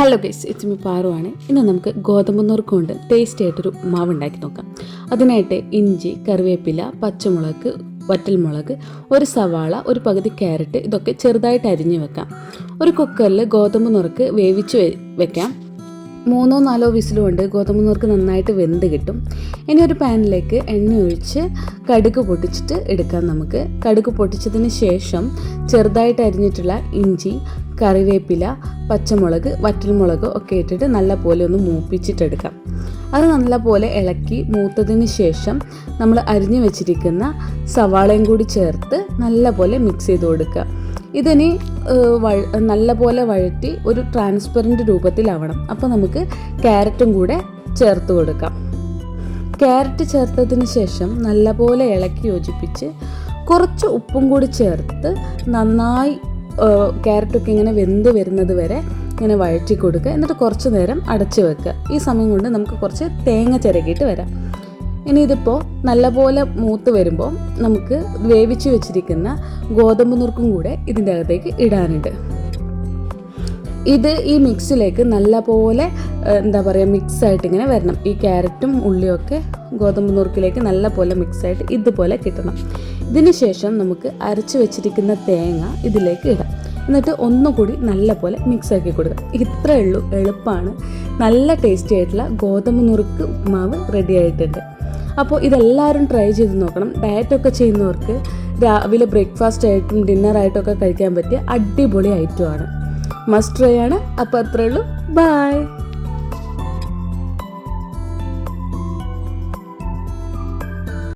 Hello guys it's me പാറുവാണ് ഇന്ന് നമുക്ക് ഗോതമ്പ് നുറുക്ക് കൊണ്ട് ടേസ്റ്റി ആയിട്ടൊരു മാവ് ഉണ്ടാക്കി നോക്കാം. അതിനായിട്ട് ഇഞ്ചി കറിവേപ്പില പച്ചമുളക് വറ്റൽമുളക് ഒരു സവാള ഒരു പകുതി ക്യാരറ്റ് ഇതൊക്കെ ചെറുതായിട്ട് അരിഞ്ഞ് വെക്കാം. ഒരു കുക്കറിൽ ഗോതമ്പ് നുറുക്ക് വേവിച്ച് വെക്കാം. മൂന്നോ നാലോ വിസിലും ഉണ്ട്. ഗോതമ്പ് നുറുക്ക് നന്നായിട്ട് വെന്ത് കിട്ടും. ഇനി ഒരു പാനിലേക്ക് എണ്ണ ഒഴിച്ച് കടുക് പൊട്ടിച്ചിട്ട് എടുക്കാം നമുക്ക്. കടുക് പൊട്ടിച്ചതിന് ശേഷം ചെറുതായിട്ട് അരിഞ്ഞിട്ടുള്ള ഇഞ്ചി കറിവേപ്പില പച്ചമുളക് വറ്റൽമുളക് ഒക്കെ ഇട്ടിട്ട് നല്ല പോലെ ഒന്ന് മൂപ്പിച്ചിട്ടെടുക്കാം അത് നല്ല പോലെ ഇളക്കി മൂത്തതിന് ശേഷം നമ്മൾ അരിഞ്ഞു വെച്ചിരിക്കുന്ന സവാളയും കൂടി ചേർത്ത് നല്ല പോലെ മിക്സ് ചെയ്ത് കൊടുക്കുക. ഇതിനി നല്ലപോലെ വഴ നല്ല പോലെ വഴറ്റി ഒരു ട്രാൻസ്പെറന്റ് രൂപത്തിലാവണം. അപ്പോൾ നമുക്ക് ക്യാരറ്റും കൂടെ ചേർത്ത് കൊടുക്കാം. ക്യാരറ്റ് ചേർത്തതിന് ശേഷം നല്ലപോലെ ഇളക്കി യോജിപ്പിച്ച് കുറച്ച് ഉപ്പും കൂടി ചേർത്ത് നന്നായി ക്യാരറ്റൊക്കെ ഇങ്ങനെ വെന്ത് വരുന്നത് വരെ ഇങ്ങനെ വഴറ്റി കൊടുക്കുക. എന്നിട്ട് കുറച്ച് നേരം അടച്ചു വെക്കുക. ഈ സമയം കൊണ്ട് നമുക്ക് കുറച്ച് തേങ്ങ ചിരകിയിട്ട് വരാം. ഇനി ഇതിപ്പോൾ നല്ലപോലെ മൂത്ത് വരുമ്പോൾ നമുക്ക് വേവിച്ച് വെച്ചിരിക്കുന്ന ഗോതമ്പ് നുറുക്കും കൂടെ ഇതിന്റെ അകത്തേക്ക് ഇടാനുണ്ട്. ഇത് ഈ മിക്സിലേക്ക് നല്ലപോലെ എന്താ പറയുക മിക്സായിട്ട് ഇങ്ങനെ വരണം. ഈ ക്യാരറ്റും ഉള്ളിയൊക്കെ ഗോതമ്പ് നുറുക്കിലേക്ക് നല്ലപോലെ മിക്സായിട്ട് ഇതുപോലെ കിട്ടണം. ഇതിന് ശേഷം നമുക്ക് അരച്ച് വെച്ചിരിക്കുന്ന തേങ്ങ ഇതിലേക്ക് ഇടാം. എന്നിട്ട് ഒന്നുകൂടി നല്ലപോലെ മിക്സാക്കി കൊടുക്കുക. ഇത്രയേ ഉള്ളൂ. എളുപ്പമാണ് നല്ല ടേസ്റ്റി ആയിട്ടുള്ള ഗോതമ്പ് നുറുക്ക് ഉപ്മാവ് റെഡി ആയിട്ടുണ്ട്. അപ്പോൾ ഇതെല്ലാവരും ട്രൈ ചെയ്ത് നോക്കണം. ഡയറ്റൊക്കെ ചെയ്യുന്നവർക്ക് രാവിലെ ബ്രേക്ക്ഫാസ്റ്റ് ആയിട്ടും ഡിന്നറായിട്ടൊക്കെ കഴിക്കാൻ പറ്റിയ അടിപൊളി ഐറ്റമാണ് മസ്റ്റ് ട്രൈ ആണ്. അപ്പോൾ അത്രേ ഉള്ളൂ. ബൈ